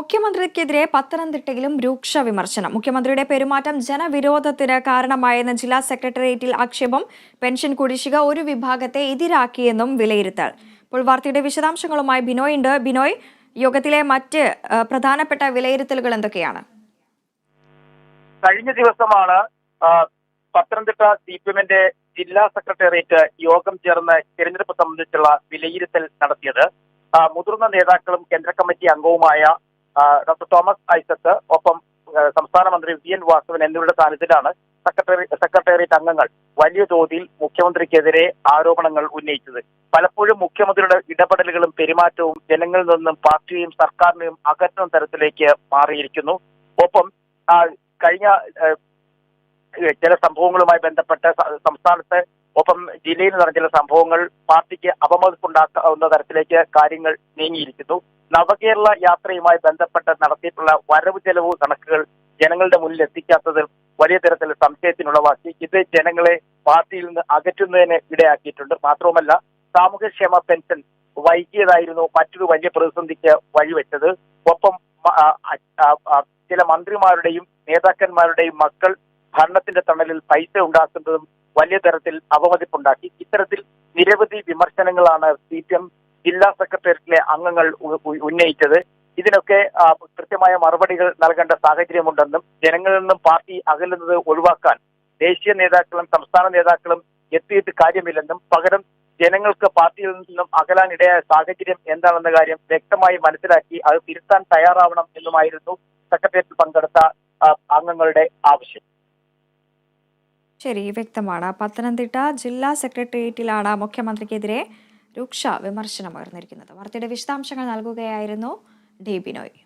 മുഖ്യമന്ത്രിക്കെതിരെ പത്തനംതിട്ടയിലും രൂക്ഷ വിമർശനം. മുഖ്യമന്ത്രിയുടെ പെരുമാറ്റം ജനവിരോധത്തിന് കാരണമായെന്ന് ജില്ലാ സെക്രട്ടേറിയറ്റിൽ ആക്ഷേപം. പെൻഷൻ കുടിശ്ശിക ഒരു വിഭാഗത്തെ എതിരാക്കിയെന്നും വിലയിരുത്തൽ. ഇപ്പോൾ വാർത്തയുടെ വിശദാംശങ്ങളുമായി ബിനോയ് ഉണ്ട് ബിനോയ് യോഗത്തിലെ മറ്റ് പ്രധാനപ്പെട്ട വിലയിരുത്തലുകൾ എന്തൊക്കെയാണ്? കഴിഞ്ഞ ദിവസമാണ് പത്തനംതിട്ട സി പി എമ്മിന്റെ ജില്ലാ സെക്രട്ടേറിയറ്റ് യോഗം ചേർന്ന് തെരഞ്ഞെടുപ്പ് സംബന്ധിച്ചുള്ള വിലയിരുത്തൽ നടത്തിയത്. മുതിർന്ന നേതാക്കളും കേന്ദ്ര കമ്മിറ്റി അംഗവുമായ ഡോക്ടർ തോമസ് ഐസക് ഒപ്പം സംസ്ഥാന മന്ത്രി വി എൻ വാസവൻ എന്നിവരുടെ സാന്നിധ്യത്തിലാണ് സെക്രട്ടറി സെക്രട്ടേറിയറ്റ് അംഗങ്ങൾ വലിയ തോതിൽ മുഖ്യമന്ത്രിക്കെതിരെ ആരോപണങ്ങൾ ഉന്നയിച്ചത്. പലപ്പോഴും മുഖ്യമന്ത്രിയുടെ ഇടപെടലുകളും പെരുമാറ്റവും ജനങ്ങളിൽ നിന്നും പാർട്ടിയെയും സർക്കാരിനെയും അകറ്റുന്ന തരത്തിലേക്ക് മാറിയിരിക്കുന്നു. ഒപ്പം കഴിഞ്ഞ ചില സംഭവങ്ങളുമായി ബന്ധപ്പെട്ട് സംസ്ഥാനത്ത് ഒപ്പം ജില്ലയിൽ നടന്ന ചില സംഭവങ്ങൾ പാർട്ടിക്ക് അപമതിപ്പുണ്ടാക്കാവുന്ന തരത്തിലേക്ക് കാര്യങ്ങൾ നീങ്ങിയിരിക്കുന്നു. നവകേരള യാത്രയുമായി ബന്ധപ്പെട്ട് നടത്തിയിട്ടുള്ള വരവ് ചെലവ് കണക്കുകൾ ജനങ്ങളുടെ മുന്നിൽ എത്തിക്കാത്തത് വലിയ തരത്തിൽ സംശയത്തിനുളവാക്കി ഇത് ജനങ്ങളെ പാർട്ടിയിൽ നിന്ന് അകറ്റുന്നതിന് ഇടയാക്കിയിട്ടുണ്ട്. മാത്രവുമല്ല സാമൂഹ്യക്ഷേമ പെൻഷൻ വൈകിയതായിരുന്നു മറ്റൊരു വലിയ പ്രതിസന്ധിക്ക് വഴിവെച്ചത്. ഒപ്പം ചില മന്ത്രിമാരുടെയും നേതാക്കന്മാരുടെയും മക്കൾ ഭരണത്തിന്റെ തണലിൽ പൈസ ഉണ്ടാക്കുന്നതും വലിയ തരത്തിൽ അവമതിപ്പുണ്ടാക്കി. ഇത്തരത്തിൽ നിരവധി വിമർശനങ്ങളാണ് സി പി എം ജില്ലാ സെക്രട്ടേറിയറ്റിലെ അംഗങ്ങൾ ഉന്നയിച്ചത്. ഇതിനൊക്കെ കൃത്യമായ മറുപടികൾ നൽകേണ്ട സാഹചര്യമുണ്ടെന്നും ജനങ്ങളിൽ നിന്നും പാർട്ടി അകലുന്നത് ഒഴിവാക്കാൻ ദേശീയ നേതാക്കളും സംസ്ഥാന നേതാക്കളും എത്തിയിട്ട് കാര്യമില്ലെന്നും പകരം ജനങ്ങൾക്ക് പാർട്ടിയിൽ നിന്നും അകലാൻ ഇടയായ സാഹചര്യം എന്താണെന്ന കാര്യം വ്യക്തമായി മനസ്സിലാക്കി അത് തിരുത്താൻ തയ്യാറാവണം എന്നുമായിരുന്നു സെക്രട്ടേറിയറ്റിൽ പങ്കെടുത്ത അംഗങ്ങളുടെ ആവശ്യം. ശരി വ്യക്തമാണ്. പത്തനംതിട്ട ജില്ലാ സെക്രട്ടേറിയറ്റിലാണ് മുഖ്യമന്ത്രിക്കെതിരെ രൂക്ഷ വിമർശനമുയർന്നിരിക്കുന്നത് വാർത്തയുടെ വിശദാംശങ്ങൾ നൽകുകയായിരുന്നു ഡി ബിനോയ്